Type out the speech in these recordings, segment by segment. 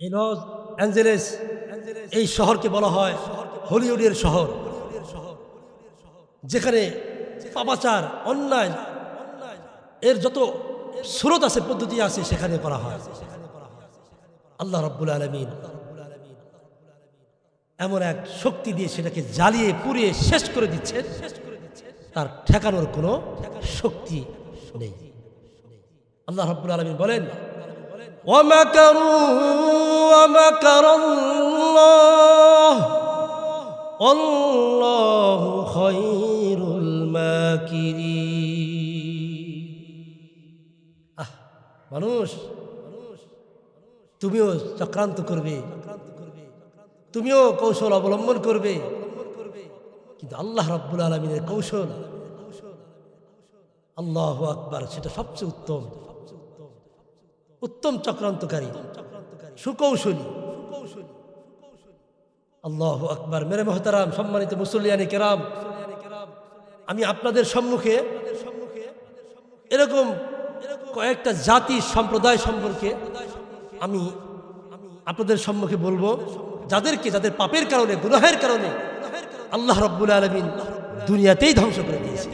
এই Los Angeles এই শহরকে বলা হয় হলিউডের শহর। যেখানে পাপাচার, অন্যায়, এর যত স্রোত আছে, পদ্ধতি আছে, সেখানে করা হয়। আল্লাহ রব্বুল আলমিন এমন এক শক্তি দিয়ে সেটাকে জ্বালিয়ে, পুড়িয়ে শেষ করে দিচ্ছে তার ঠেকানোর কোনো শক্তি নেই। আল্লাহ রব্বুল আলমিন বলেন ومكروا ومكر الله والله خير الماكرين আহ মানুষ তুমিও চক্রান্ত করবে তুমিও কৌশল অবলম্বন করবে কিন্তু আল্লাহ রাব্বুল আলমিনের কৌশল আল্লাহ আকবার সেটা সবচেয়ে উত্তম উত্তম চক্রান্তকারী, সুকৌশলী। আল্লাহ আকবার। মেরে মহতারাম, সম্মানিত মুসল্লিয়ানি কেরাম, আমি আপনাদের সম্মুখে এরকম কয়েকটা জাতি সম্প্রদায় সম্পর্কে আমি আপনাদের সম্মুখে বলব, যাদেরকে, যাদের পাপের কারণে, গুনাহের কারণে আল্লাহ রব্বুল আলমিন দুনিয়াতেই ধ্বংস করে দিয়েছে।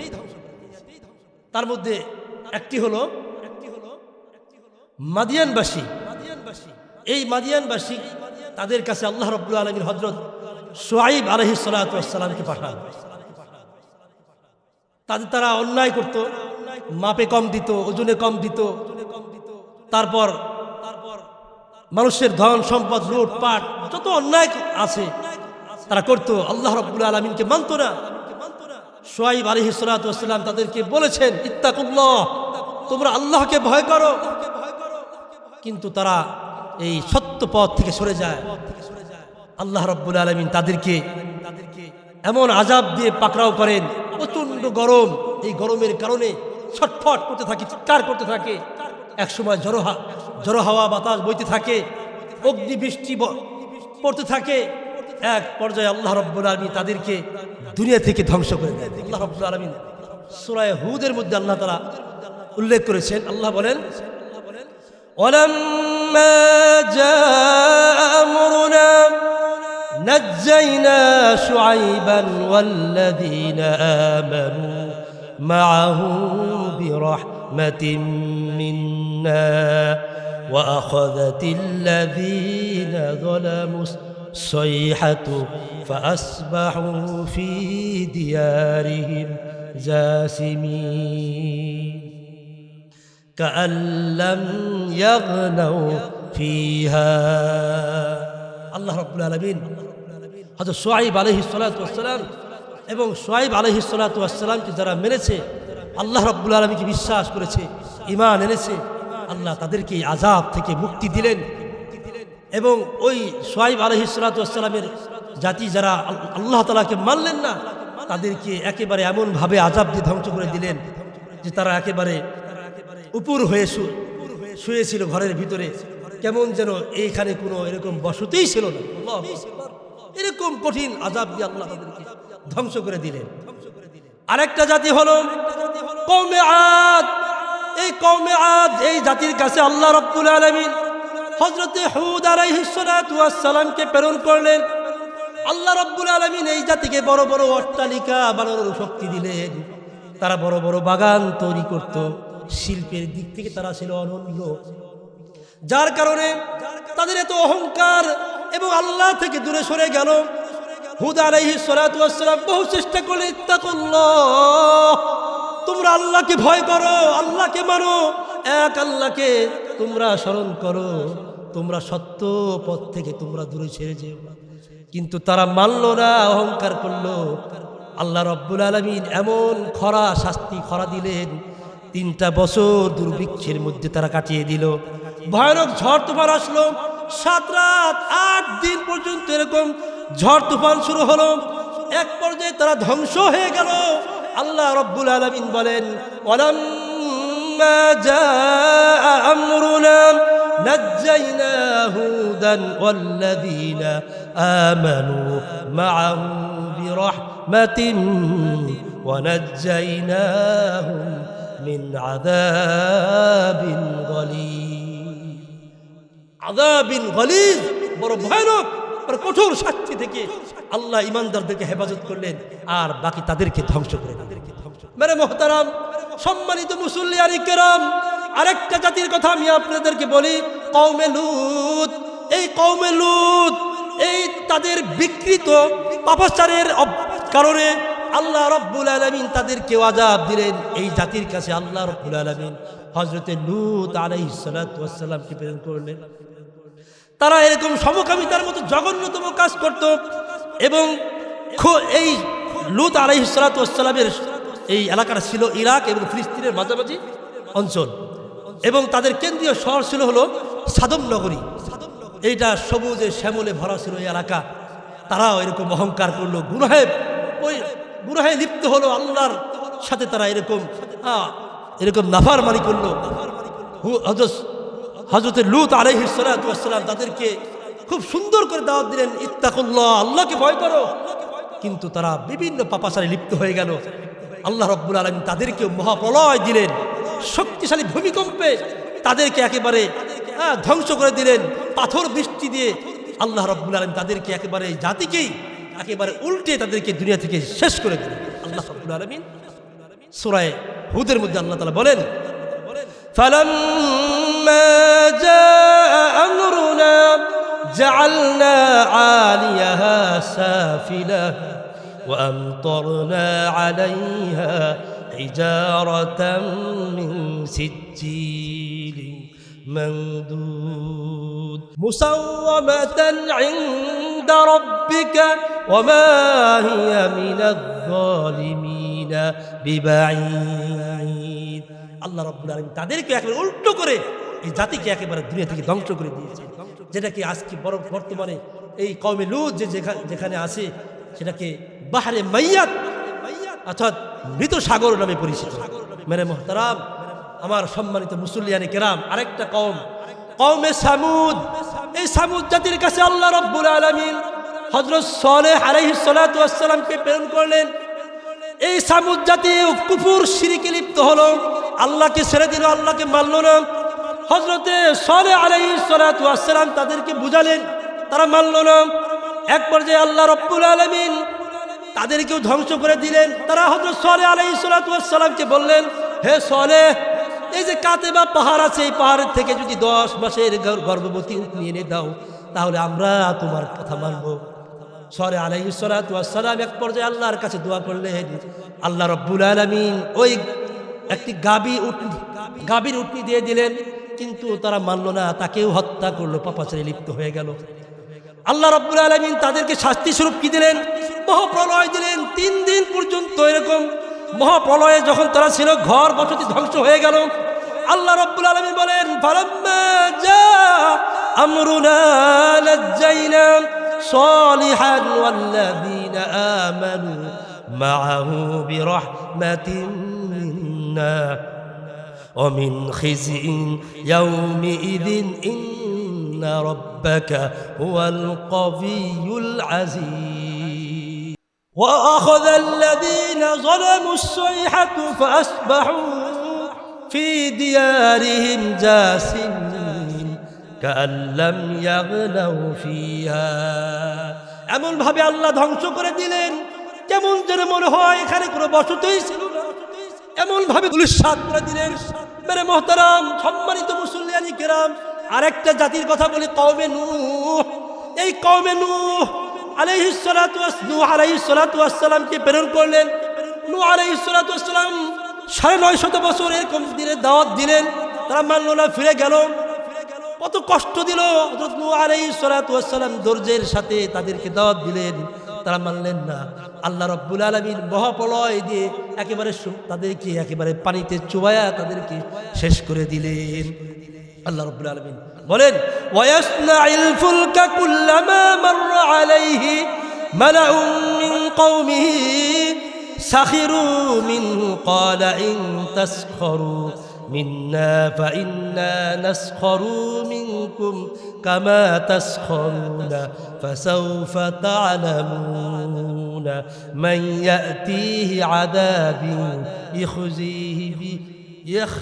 তার মধ্যে একটি হলো মাদিয়ানবাসী, এই মাদিয়ানবাসী তাদের কাছে আল্লাহ রব্বুল আলমীর হজরত সোয়াইব আলহি সালাতামকে পাঠান। তাদের তারা অন্যায় করত, মাপে কম দিত, ওজনে কম দিত। তারপর মানুষের ধন সম্পদ লুটপাট যত অন্যায় আছে তারা করত। আল্লাহ রব্বুল আলমিনকে মানত না। সোয়াইব আলহি সালাতাম তাদেরকে বলেছেন, ইত্তাকুল্লাহ, তোমরা আল্লাহকে ভয় করো। কিন্তু তারা এই সত্য পথ থেকে সরে যায়। আল্লাহ রব্বুল আলমিন তাদেরকে এমন আজাব দিয়ে পাকড়াও করেন, প্রচণ্ড গরম। এই গরমের কারণে ছটফট করতে থাকে, চিৎকার করতে থাকে। একসময় জড়ো জড়ো হাওয়া বাতাস বইতে থাকে অগ্নি বৃষ্টি পড়তে থাকে। এক পর্যায়ে আল্লাহ রব্বুল আলমী তাদেরকে দুনিয়া থেকে ধ্বংস করে দেয় আল্লাহ রব্বুল আলমিন সুরায় হুদের মধ্যে আল্লাহ তারা উল্লেখ করেছেন, আল্লাহ বলেন ولما جاء أمرنا نجينا شعيبا والذين آمنوا معه برحمة منا وأخذت الذين ظلموا الصيحة فأصبحوا في ديارهم جاثمين কাল্লাম ইয়াগনাউ ফিহা আল্লাহ রাব্বুল আলামিন হযরত সুআইব আলাইহিস সালাতু ওয়াসসালাম এবং সোয়াইব আলহি সাল্লাতামকে যারা মেনেছে আল্লাহ রব্বুল আলমীকে বিশ্বাস করেছে ইমান এনেছে, আল্লাহ তাদেরকে আজাব থেকে মুক্তি দিলেন। এবং ওই সোয়াইব আলহি সাল্লাতামের জাতি যারা আল্লাহ তালাকে মানলেন না, তাদেরকে একেবারে এমনভাবে আজাব দিয়ে ধ্বংস করে দিলেন যে তারা একেবারে উপর হয়ে শুয়েছিল ঘরের ভিতরে। কেমন যেন এইখানে কোনো এরকম বসতেই ছিল না। এরকম কঠিন আজাব দিয়ে আল্লাহ ধ্বংস করে দিলেন। আরেকটা জাতি হলো কৌমে আদ। এই কৌমে আদ, এই জাতির কাছে আল্লাহ রব্বুল আলমিন হজরতে হুদ আলাইহিসালামকে প্রেরণ করলেন। আল্লাহ রব্বুল আলমিন এই জাতিকে বড় বড় অট্টালিকা বানানোর শক্তি দিলেন। তারা বড় বড় বাগান তৈরি করত। শিল্পের দিক থেকে তারা ছিল অনন্য। যার কারণে তাদের এত অহংকার এবং আল্লাহ থেকে দূরে সরে গেল। হুদ আলাইহি সালাম বহু চেষ্টা করলে তোমরা আল্লাহকে ভয় করো, আল্লাহকে মানো। এক আল্লাহকে তোমরা স্মরণ করো, তোমরা সত্য পথ থেকে তোমরা দূরে ছেড়ে যেও কিন্তু তারা মানল না, অহংকার করল। আল্লাহ রব্বুল আলমিন এমন খরা শাস্তি, খরা দিলেন তিনটা বছর দুর্ভিক্ষের মধ্যে তারা কাটিয়ে দিল। ভয়ানক ঝড় তুফান আসলো। সাত রাত, আট দিন পর্যন্ত এরকম ঝড় তুফান শুরু হলো। এক পর্যায়ে তারা ধ্বংস হয়ে গেল। আল্লাহ রব্বুল আলমিন বলেন অলাম মিন আদাবিন গলি আদাবিন গলি বড় ভয়ানক, বড় কঠোর শাস্তি থেকে আল্লাহ ইমানদারদেরকে হেফাজত করলেন আর বাকি তাদেরকে ধ্বংস করে তাদেরকে ধ্বংস মেরে মোহতারাম, সম্মানিত মুসল্লি আলী কেরাম, আরেকটা জাতির কথা আমি আপনাদেরকে বলি কৌমে লুত। এই কৌমে লুত, এই তাদের বিকৃত পাপাচারের কারণে আল্লাহ রব্বুল আলমিন তাদেরকে আজাব দিলেন। এই জাতির কাছে আল্লাহ রব্বুল আলমিন হজরতে লুত আলাইহিস সালাতামকে প্রেরণ করলেন। তারা এরকম সমকামিতার মতো জঘন্যতম কাজ করত এবং এই লুত আলাইসালামের এই এলাকাটা ছিল ইরাক এবং ফিলিস্তিনের মাঝামাঝি অঞ্চল। এবং তাদের কেন্দ্রীয় শহর ছিল হলো সাদম নগরী। এইটা সবুজে শ্যামলে ভরা ছিল এই এলাকা। তারাও এরকম অহংকার করল গুনাহে ওই গুনাহে লিপ্ত হলো আল্লাহর সাথে তারা এরকম এরকম নাফার মারি করল। হু- হজরত হজরত লুত আলহিসাম তাদেরকে খুব সুন্দর করে দাওয়াত দিলেন, ইত্তাকুল্লাহ, আল্লাহকে ভয় করো। কিন্তু তারা বিভিন্ন পাপাচারে লিপ্ত হয়ে গেল। আল্লাহ রব্বুল আলম তাদেরকে মহাপ্রলয় দিলেন, শক্তিশালী ভূমিকম্পে তাদেরকে একেবারে ধ্বংস করে দিলেন, পাথর বৃষ্টি দিয়ে। আল্লাহ রব্বুল আলম তাদেরকে একেবারে জাতিকেই একেবারে উল্টে তাদেরকে দুনিয়া থেকে শেষ করে দিলেন আল্লাহ রব্বুল আলমিন সুরায় হুদের মধ্যে আল্লাহ তালা বলেন فلما جاء أمرنا جعلنا عاليها سافلة وأمطرنا عليها حجارة من سجيل مندود مسومة عند ربك وما هي من الظالمين ببعيد আল্লাহ রব্বুল আলম তাদেরকে একেবারে উল্টো করে এই জাতিকে একেবারে দুনিয়া থেকে ধ্বংস করে দিয়েছে যেটাকে আজকে বড় বর্তমানে এই কমে লুজ যে যেখা- যেখানে আছে সেটাকে বাহারে মাইয়াত অর্থাৎ মৃত সাগর নামে পরিচিত মেরে মোহতারাম আমার সম্মানিত মুসল্লিয়ানি কেরাম আরেকটা কম কমে সামুদ এই সামুদ জাতির কাছে আল্লাহ রব্বুল আলমিন হজরত সলেহ আলাইহিস সালামকে প্রেরণ করলেন। এই সামুদ জাতি কুফুর সিরিকে লিপ্ত হলো, আল্লাহকে ছেড়ে দিল, আল্লাহকে মানল না। হজরতে সলে আলাই সালাম তাদেরকে বুঝালেন, তারা মানল না। এক পর্যায়ে আল্লাহ রব্বুল আলমিন তাদেরকেও ধ্বংস করে দিলেন। তারা হজরত সলে আলাই সালামকে বললেন, হে সলে এই যে কাতেবা পাহাড় আছে, এই পাহাড়ের থেকে যদি দশ মাসের গর্ভবতী নিয়ে এনে দাও, তাহলে আমরা তোমার কথা মানবো। সরে আলাইসালাম এক পর্যায়ে আল্লাহর কাছে দোয়া করলেন আল্লাহ রব্বুল আলমিন ওই একটি গাবি উটনি, গাবির উটনি দিয়ে দিলেন, কিন্তু তারা মানল না, তাকেও হত্যা করল পাপাচারে লিপ্ত হয়ে গেল। আল্লাহ রব্বুল আলমিন তাদেরকে শাস্তি স্বরূপ কি দিলেন? মহাপ্রলয় দিলেন। তিন দিন পর্যন্ত এরকম মহাপ্রলয়ে যখন তারা ছিল, ঘর বসতি ধ্বংস হয়ে গেল। আল্লাহ রব্বুল আলমিন বলেন ফালাম্মা জা আমরুনা নাজ্জাইনা صالحا والذين آمنوا معه برحمة منا ومن خزي يومئذ إن ربك هو القوي العزيز وأخذ الذين ظلموا الصيحة فأصبحوا في ديارهم جاثمين كأن لم يغنوا فيها এমন ভাবে আল্লাহ ধ্বংস করে দিলেন কেমন যেন মনে হয় এখানে কোনো বসতই ছিল না এমন ভাবে দুলিশাত করে দিলেন মেরে মোহতারাম সম্মানিত মুসল্লিয়ানি কেরাম আরেকটা জাতির কথা বলি কওমে নূহ এই কওমে নূহ আলাইহিস সালাতু ওয়াস নূহ আলাইহিস সালাতু ওয়াসসালামকে প্রেরণ করলেন নূহ আলাইহিস সালাতু ওয়াসসালাম সাড়ে নয় শত বছর এরকম দিনের দাওয়াত দিলেন, তারা মানল না, ফিরে গেল। কত কষ্ট দিল। হযরত নূহ আলাইহিস সালাতু ধৈর্যের সাথে তাদেরকে দাওয়াত দিলেন। তারা মানলেন না। আল্লাহ রব্বুল আলমীর মহাপ্রলয় দিয়ে একেবারে তাদেরকে একেবারে পানিতে চুবায়া তাদেরকে শেষ করে দিলেন। আল্লাহ রব্বুল আলমিন বলেন আলাইহি মালাউম মিন কওমিহি সাখিরু মিনহু ক্বালা ইন তাসখরু মিন্না ফাইন্না নাসখরু মিনকুম কামা তাসখরুনা ফাসাউফা তা'লামুনা মান ইয়াতিহি আযাবিন ইখজিহি বি ইখ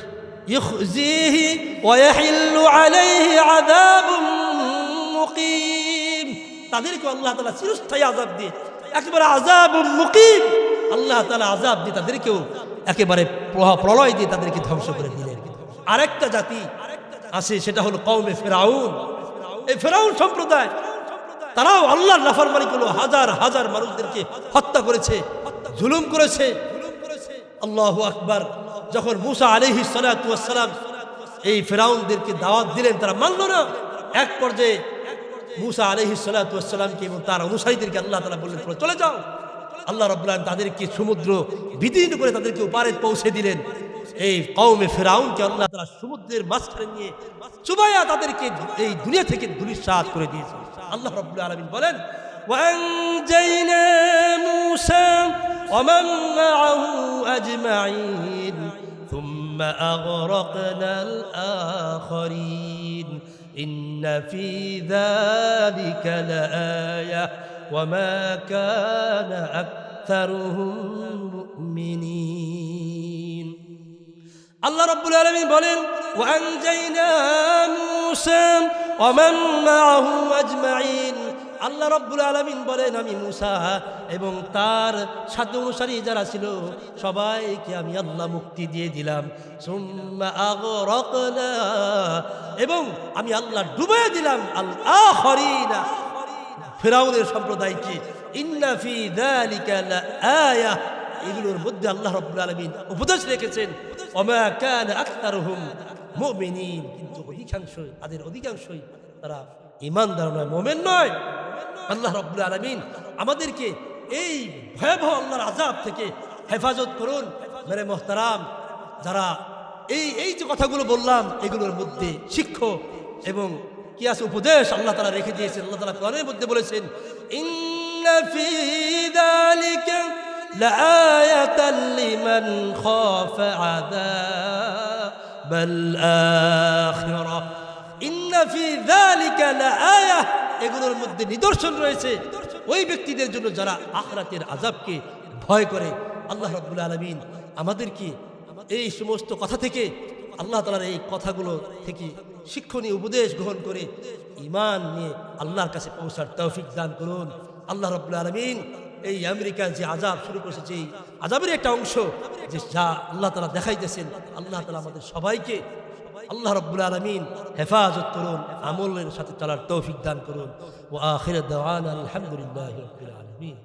يخزيه ويحل عليه عذاب মুকিম তাদেরকে আল্লাহ তালা চিরস্থায়ী আজাব দিয়ে একেবারে আজাব মুকিম আল্লাহ তালা আজাব দিয়ে তাদেরকেও একেবারে প্রলয় দিয়ে তাদেরকে ধ্বংস করে দিলেন। আরেকটা জাতি আছে, সেটা হলো কৌমে ফেরাউন। এই ফেরাউন সম্প্রদায়, তারাও আল্লাহর নাফরমানি করল হাজার হাজার মানুষদেরকে হত্যা করেছে, জুলুম করেছে। আল্লাহ আকবার, যখন মুসা আলিহি সালাম এই ফেরাউনদেরকে দাওয়াত দিলেন, তারা মানল না। এক পর্যায়ে মুসা আলহি সালাতামকে এবং তার অনুসারীদেরকে আল্লাহ তালা বললেন, চলে যাও। আল্লাহ রব্লান তাদেরকে সমুদ্র বিদীর্ণ করে তাদেরকে পারে পৌঁছে দিলেন এই কৌমে ফেরাউনকে আল্লাহ তালা সমুদ্রের মাঝখানে নিয়ে চুবাইয়া তাদেরকে এই দুনিয়া থেকে ধুলিসাত করে দিয়েছে আল্লাহ রব্বুল আলমিন বলেন وأنجينا موسى ومن معه أجمعين ثم أغرقنا الآخرين إن في ذلك لآية وما كان أكثرهم مؤمنين আল্লাহ রব্বুল আলমিন বলেন ওয়ানজাইনা মুসা ওমান মাআহু আজমাইন আল্লাহ রব্বুল আলমিন বলেন আমি মুসা এবং তার সাথে অনুসারী যারা ছিল সবাইকে আমি আল্লাহ মুক্তি দিয়ে দিলাম সুম্মা আগরাকনা এবং আমি আল্লাহ ডুবে দিলাম আল আখরিনা ফেরাউনের সম্প্রদায়কে ইন্না ফি যালিকা এগুলোর মধ্যে আল্লাহ রাব্বুল আলমিন উপদেশ রেখেছেন কিন্তু অধিকাংশ তাদের অধিকাংশই তারা ইমানদার নয়, মোমেন নয়। আল্লাহ রাব্বুল আলামিন আমাদেরকে এই ভয়াবহ আল্লাহর আযাব থেকে হেফাজত করুন, মেরে মোহতারাম, যারা এই এই যে কথাগুলো বললাম, এগুলোর মধ্যে শিক্ষক এবং কি আছে উপদেশ আল্লাহ তালা রেখে দিয়েছেন আল্লাহ তালা কোরআনের মধ্যে বলেছেন ইন্ন ফি যালিকা لآية لمن خاف عذاب الآخرة إن في ذلك لآية এগুলোর মধ্যে নিদর্শন রয়েছে ওই ব্যক্তিদের জন্য যারা আখরাতের আজাবকে ভয় করে আল্লাহ রাব্বুল আলামিন আমাদেরকে এই সমস্ত কথা থেকে আল্লাহ তালার এই কথাগুলো থেকে শিক্ষণীয় উপদেশ গ্রহণ করে ইমান নিয়ে আল্লাহর কাছে পৌঁছার তৌফিক দান করুন। আল্লাহ রব্বুল আলমিন এই আমেরিকার যে আজাব শুরু করেছে যে আজাবের একটা অংশ যে যা আল্লাহ তালা দেখাইতেছেন, আল্লাহ তালা আমাদের সবাইকে আল্লাহ রব্বুল আলমিন হেফাজত করুন, আমলের সাথে চলার তৌফিক দান করুন। ও আখির দাওয়ান আলহামদুলিল্লাহ আলমিন।